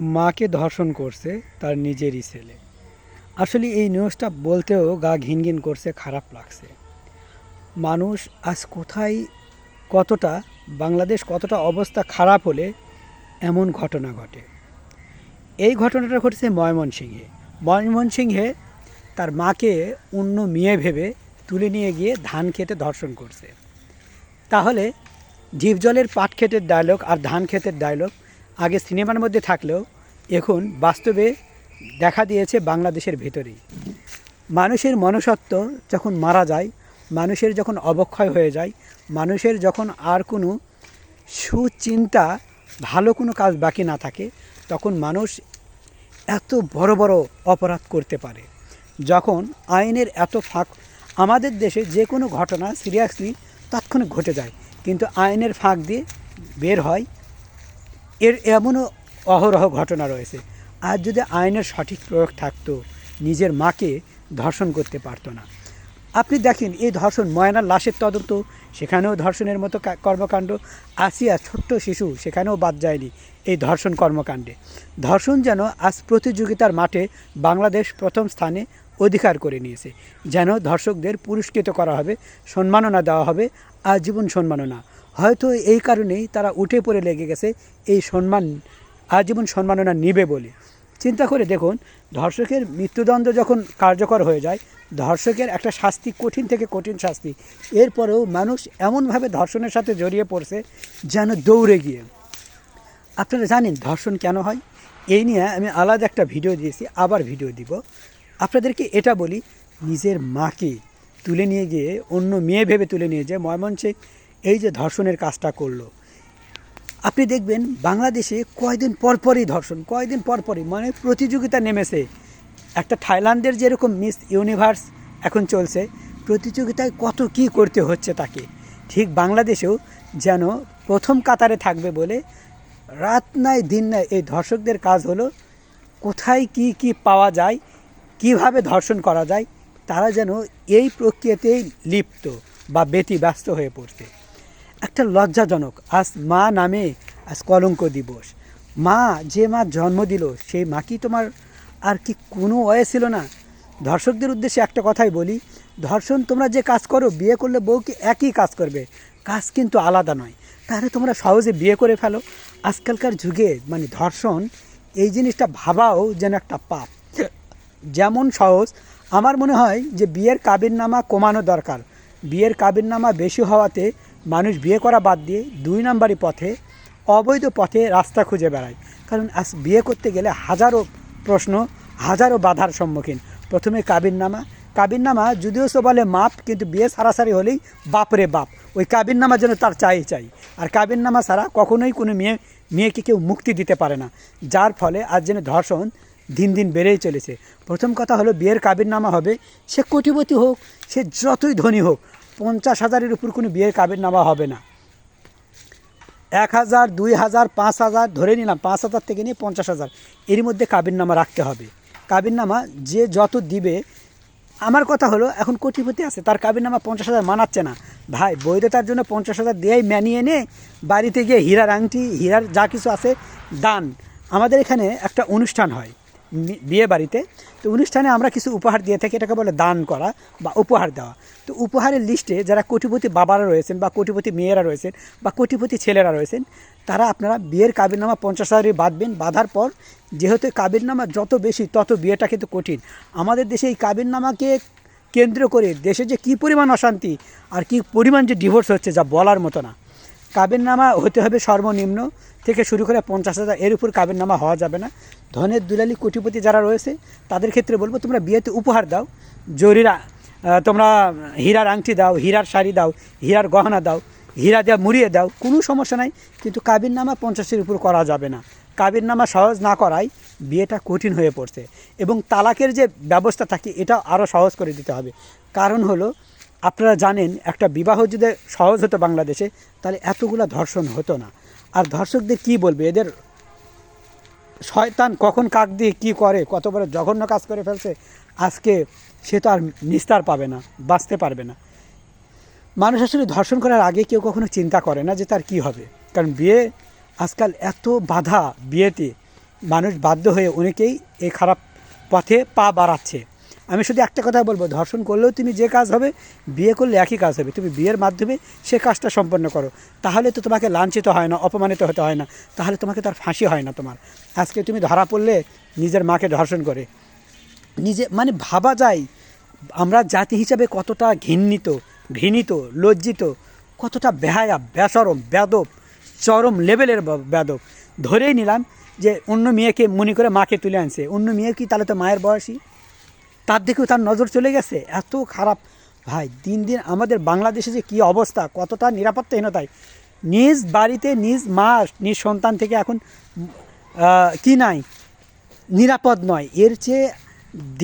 মাকে ধর্ষণ করছে তার নিজেরই ছেলে। আসলে এই নিউজটা বলতেও গা ঘিন ঘিন করছে, খারাপ লাগছে। মানুষ আজ কোথায়, কতটা, বাংলাদেশ কতটা অবস্থা খারাপ হলে এমন ঘটনা ঘটে। এই ঘটনাটা ঘটেছে ময়মনসিংহে। ময়মনসিংহে তার মাকে অন্য মেয়ে ভেবে তুলে নিয়ে গিয়ে ধান খেতে ধর্ষণ করছে। তাহলে জীবজলের পাট ক্ষেতের ডায়লগ আর ধান ক্ষেতের ডায়লগ আগে সিনেমার মধ্যে থাকলেও এখন বাস্তবে দেখা দিয়েছে বাংলাদেশের ভেতরেই। মানুষের মনুষ্যত্ব যখন মারা যায়, মানুষের যখন অবক্ষয় হয়ে যায়, মানুষের যখন আর কোনো সুচিন্তা, ভালো কোনো কাজ বাকি না থাকে, তখন মানুষ এত বড় বড় অপরাধ করতে পারে। যখন আইনের এত ফাঁক, আমাদের দেশে যে কোনো ঘটনা সিরিয়াসলি তৎক্ষণাৎ ঘটে যায়, কিন্তু আইনের ফাঁক দিয়ে বের হয় এর এমনও অহরহ ঘটনা রয়েছে। আর যদি আইনের সঠিক প্রয়োগ থাকতো, নিজের মাকে ধর্ষণ করতে পারতো না। আপনি দেখেন, এই ধর্ষণ ময়নার লাশের তদন্ত, সেখানেও ধর্ষণের মতো কর্মকাণ্ড, আসিয়া ছোট্ট শিশু, সেখানেও বাদ যায়নি এই ধর্ষণ কর্মকাণ্ডে। ধর্ষণ যেন আজ প্রতিযোগিতার মাঠে বাংলাদেশ প্রথম স্থানে অধিকার করে নিয়েছে। যেন ধর্ষকদের পুরস্কৃত করা হবে, সম্মাননা দেওয়া হবে, আজীবন সম্মাননা। হয়তো এই কারণেই তারা উঠে পড়ে লেগে গেছে, এই সম্মান, আজীবন সম্মাননা নিবে বলে। চিন্তা করে দেখুন, ধর্ষকের মৃত্যুদণ্ড যখন কার্যকর হয়ে যায়, ধর্ষকের একটা শাস্তি কঠিন থেকে কঠিন শাস্তি। এরপরেও মানুষ এমনভাবে ধর্ষণের সাথে জড়িয়ে পড়ছে যেন দৌড়ে গিয়ে। আপনারা জানেন ধর্ষণ কেন হয়? এই নিয়ে আমি আলাদা একটা ভিডিও দিয়েছি, আবার ভিডিও দিব। আপনাদেরকে এটা বলি, নিজের মাকে তুলে নিয়ে গিয়ে অন্য মেয়ে ভেবে তুলে নিয়ে যে ময়মনসিং এই যে ধর্ষণের কাজটা করল। আপনি দেখবেন বাংলাদেশে কয়দিন পরপরই ধর্ষণ, কয়দিন পরপরই মানে প্রতিযোগিতা নেমেছে। একটা থাইল্যান্ডের যেরকম মিস ইউনিভার্স এখন চলছে, প্রতিযোগিতায় কত কি করতে হচ্ছে তাকে। ঠিক বাংলাদেশেও যেন প্রথম কাতারে থাকবে বলে রাত নাই, দিন নাই এই ধর্ষকদের কাজ হলো কোথায় কি কি পাওয়া যায়, কীভাবে ধর্ষণ করা যায়, তারা যেন এই প্রক্রিয়াতেই লিপ্ত বা ব্যতিব্যস্ত হয়ে পড়ছে একটা লজ্জাজনক, আজ মা নামে আজ কলঙ্ক দিবস। মা, যে মা জন্ম দিল, সেই মা কি তোমার আর কি কোনো ওয়ে ছিল না? ধর্ষকদের উদ্দেশ্যে একটা কথাই বলি ধর্ষণ তোমরা যে কাজ করো, বিয়ে করলে বউ কি একই কাজ করবে? কাজ কিন্তু আলাদা নয়। তাহলে তোমরা সহজে বিয়ে করে ফেলো। আজকালকার যুগে মানে ধর্ষণ এই জিনিসটা ভাবাও যেন একটা পাপ। যেমন সহজ, আমার মনে হয় যে বিয়ের কাবিননামা কমানো দরকার। বিয়ের কাবিননামা বেশি হওয়াতে মানুষ বিয়ে করা বাদ দিয়ে দুই নাম্বারই পথে, অবৈধ পথে রাস্তা খুঁজে বেড়ায়। কারণ আজ বিয়ে করতে গেলে হাজারো প্রশ্ন, হাজারো বাধার সম্মুখীন। প্রথমে কাবিননামা। কাবিননামা যদিও সে বলে মাপ, কিন্তু বিয়ে সারাসারি হলেই বাপরে বাপ। ওই কাবিননামা যেন তার চাই চাই। আর কাবিননামা ছাড়া কখনোই কোনো মেয়ে, মেয়েকে কেউ মুক্তি দিতে পারে না। যার ফলে আজ যেন ধর্ষণ দিন দিন বেড়েই চলেছে। প্রথম কথা হলো, বিয়ের কাবিননামা হবে, সে কোটিপতি হোক, সে যতই ধনী হোক পঞ্চাশ হাজারের উপর কোনো বিয়ের কাবিননামা হবে না। এক হাজার, দুই হাজার, পাঁচ হাজার ধরে নিলাম, পাঁচ হাজার থেকে নিয়ে পঞ্চাশ হাজার। এর মধ্যে কাবিননামা রাখতে হবে। কাবিননামা যে যত দিবে, আমার কথা হলো এখন কোটিপতি আছে, তার কাবিননামা পঞ্চাশ হাজার মানাচ্ছে না। ভাই, বৈধতার জন্য পঞ্চাশ হাজার দিয়েই মানিয়ে নে বাড়িতে গিয়ে হীরার আংটি, হীরার যা কিছু আছে, দান। আমাদের এখানে একটা অনুষ্ঠান হয়। বিয়ে বাড়িতে তো অনুষ্ঠানে আমরা কিছু উপহার দিয়ে থাকি, এটাকে বলে দান করা বা উপহার দেওয়া। তো উপহারের লিস্টে যারা কোটিপতি বাবারা রয়েছেন বা কোটিপতি মেয়েরা রয়েছেন বা কোটিপতি ছেলেরা রয়েছেন, তারা আপনারা বিয়ের কাবিরনামা পঞ্চাশ হাজারই বাঁধবেন। বাঁধার পর যেহেতু কাবিরনামা যত বেশি, তত বিয়েটা কিন্তু কঠিন। আমাদের দেশে এই কাবিরনামাকে কেন্দ্র করে দেশে যে কী পরিমাণ অশান্তি আর কি পরিমাণ যে ডিভোর্স হচ্ছে, যা বলার মতো না। কাবিননামা হতে হবে সর্বনিম্ন থেকে শুরু করে পঞ্চাশ হাজার। এর উপর কাবিননামা হওয়া যাবে না। ধনের দুলালি কোটিপতি যারা রয়েছে, তাদের ক্ষেত্রে বলব, তোমরা বিয়েতে উপহার দাও। জরিরা তোমরা হীরার আংটি দাও, হীরার শাড়ি দাও, হীরার গহনা দাও, হীরা দেওয়া মুড়িয়ে দাও, কোনো সমস্যা নাই। কিন্তু কাবিননামা পঞ্চাশের উপর করা যাবে না। কাবির নামা সহজ না করায় বিয়েটা কঠিন হয়ে পড়ছে। এবং তালাকের যে ব্যবস্থা থাকে এটা আরও সহজ করে দিতে হবে। কারণ হলো আপনারা জানেন, একটা বিবাহ যদি সহজ হতো বাংলাদেশে, তাহলে এতগুলা ধর্ষণ হতো না। আর ধর্ষকদের কি বলবে? এদের শয়তান কখন কাক দিয়ে কী করে, কত বড় জঘন্য কাজ করে ফেলছে, আজকে সে তো আর নিস্তার পাবে না, বাঁচতে পারবে না। মানুষ আসলে ধর্ষণ করার আগে কেউ কখনো চিন্তা করে না যে তার কি হবে। কারণ বিয়ে, আজকাল এত বাধা বিয়েতে, মানুষ বাধ্য হয়ে অনেকেই এই খারাপ পথে পা বাড়াচ্ছে। আমি শুধু একটা কথা বলব, ধর্ষণ করলেও তুমি যে কাজ হবে, বিয়ে করলে একই কাজ হবে। তুমি বিয়ের মাধ্যমে সে কাজটা সম্পন্ন করো। তাহলে তো তোমাকে লাঞ্ছিত হয় না, অপমানিত হতে হয় না। তাহলে তোমাকে তার ফাঁসি হয় না তোমার। আজকে তুমি ধরা পড়লে নিজের মাকে ধর্ষণ করে। নিজে মানে ভাবা যায়, আমরা জাতি হিসাবে কতটা ঘৃণিত ঘৃণিত, লজ্জিত, কতটা বেহায়া, বেসরম, বেদব, চরম লেভেলের বেদব। ধরেই নিলাম যে অন্য মেয়েকে মনে করে মাকে তুলে আনছে। অন্য মেয়ে কি তাহলে তো মায়ের বয়সী? তার দিকেও তার নজর চলে গেছে। এত খারাপ। ভাই, দিন দিন আমাদের বাংলাদেশে যে কী অবস্থা, কতটা নিরাপত্তাহীনতায়। নিজ বাড়িতে, নিজ মা, নিজ সন্তান থেকে এখন কি নাই? নিরাপদ নয়। এর চেয়ে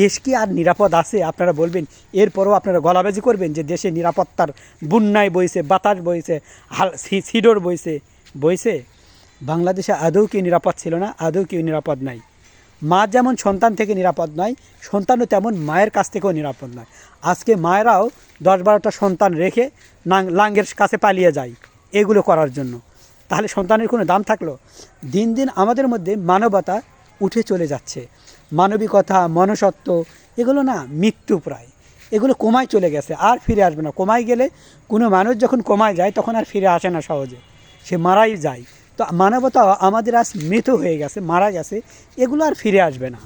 দেশ কি আর নিরাপদ আছে, আপনারা বলবেন। এরপরও আপনারা গলাবাজি করবেন যে দেশে নিরাপত্তার বন্যায় বইছে, বাতাস বইছে, হাল সিডোর বইছে বইছে। বাংলাদেশে আদৌ কেউ নিরাপদ ছিল না, আদৌ কেউ নিরাপদ নাই। মা যেমন সন্তান থেকে নিরাপদ নয়, সন্তানও তেমন মায়ের কাছ থেকেও নিরাপদ নয়। আজকে মায়েরাও দশ বারোটা সন্তান রেখে লাঙ্গের কাছে পালিয়ে যায় এগুলো করার জন্য। তাহলে সন্তানের কোনো দাম থাকল? দিন দিন আমাদের মধ্যে মানবতা উঠে চলে যাচ্ছে। মানবিকতা মনসত্ব এগুলো না মৃত্যু প্রায়। এগুলো কমায় চলে গেছে, আর ফিরে আসবে না। কমায় গেলে কোনো মানুষ যখন কমায় যায়, তখন আর ফিরে আসে না সহজে। সে মারাই যায়। তো মানবতা আমাদের আজ মৃত হয়ে গেছে, মারা গেছে, এগুলো আর ফিরে আসবে না।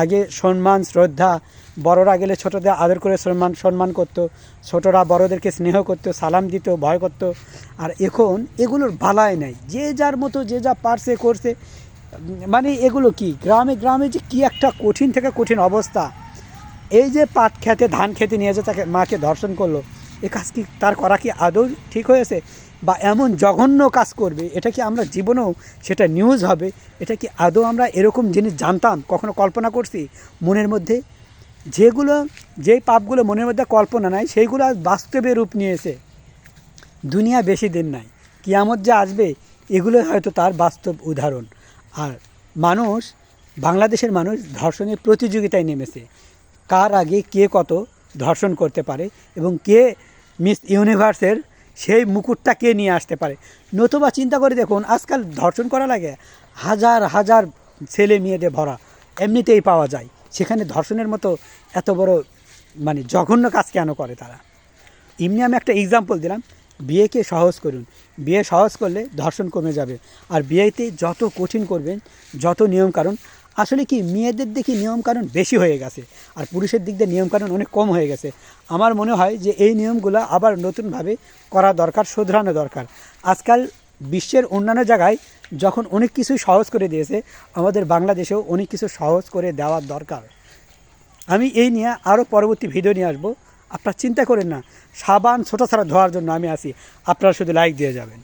আগে সম্মান, শ্রদ্ধা, বড়রা গেলে ছোটদের আদর করে সম্মান সম্মান করতো, ছোটরা বড়দেরকে স্নেহ করতো, সালাম দিত, ভয় করতো। আর এখন এগুলোর বালাই নাই। যে যার মতো, যে যা পারছে, করছে মানে এগুলো কি? গ্রামে গ্রামে যে কি একটা কঠিন থেকে কঠিন অবস্থা। এই যে পাট খেতে, ধান খেতে নিয়ে যে তাকে মাকে ধর্ষণ করল এ কাজ কি তার করা কি আদৌ ঠিক হয়েছে? বা এমন জঘন্য কাজ করবে? এটা কি আমরা জীবনেও সেটা নিউজ হবে? এটা কি আদৌ আমরা এরকম জিনিস জানতাম, কখনো কল্পনা করছি? মনের মধ্যে যেগুলো, যেই পাপগুলো মনের মধ্যে কল্পনা নাই, সেইগুলো বাস্তবে রূপ নিয়েছে। দুনিয়া বেশি দিন নাই। কিয়ামত যে আসবে, এগুলো হয়তো তার বাস্তব উদাহরণ। আর মানুষ, বাংলাদেশের মানুষ ধর্ষণের প্রতিযোগিতায় নেমেছে। কার আগে কে কত ধর্ষণ করতে পারে এবং কে মিস ইউনিভার্সের সেই মুকুটটা কে নিয়ে আসতে পারে? নতুবা চিন্তা করে দেখুন, আজকাল ধর্ষণ করা লাগে হাজার হাজার ছেলে মেয়েদের ভরা এমনিতেই পাওয়া যায়। সেখানে ধর্ষণের মতো এত বড় মানে জঘন্য কাজ কেন করে তারা? এমনি আমি একটা এক্সাম্পল দিলাম। বিয়েকে সহজ করুন। বিয়ে সহজ করলে ধর্ষণ কমে যাবে। আর বিয়েতে যত কঠিন করবেন, যত নিয়মকানুন আসলে কি, মেয়েদের দেখি নিয়মকানুন বেশি হয়ে গেছে আর পুরুষের দিক দিয়ে নিয়মকানুন অনেক কম হয়ে গেছে। আমার মনে হয় যে এই নিয়মগুলো আবার নতুনভাবে করা দরকার, শোধরানো দরকার। আজকাল বিশ্বের অন্যান্য জায়গায় যখন অনেক কিছু সহজ করে দিয়েছে, আমাদের বাংলাদেশেও অনেক কিছু সহজ করে দেওয়ার দরকার। আমি এই নিয়ে আরও পরবর্তী ভিডিও নিয়ে আসব। আপনারা চিন্তা করেন না, সাবান ছোটো ছাড়া ধোয়ার জন্য আমি আসি আপনারা শুধু লাইক দিয়ে যাবেন।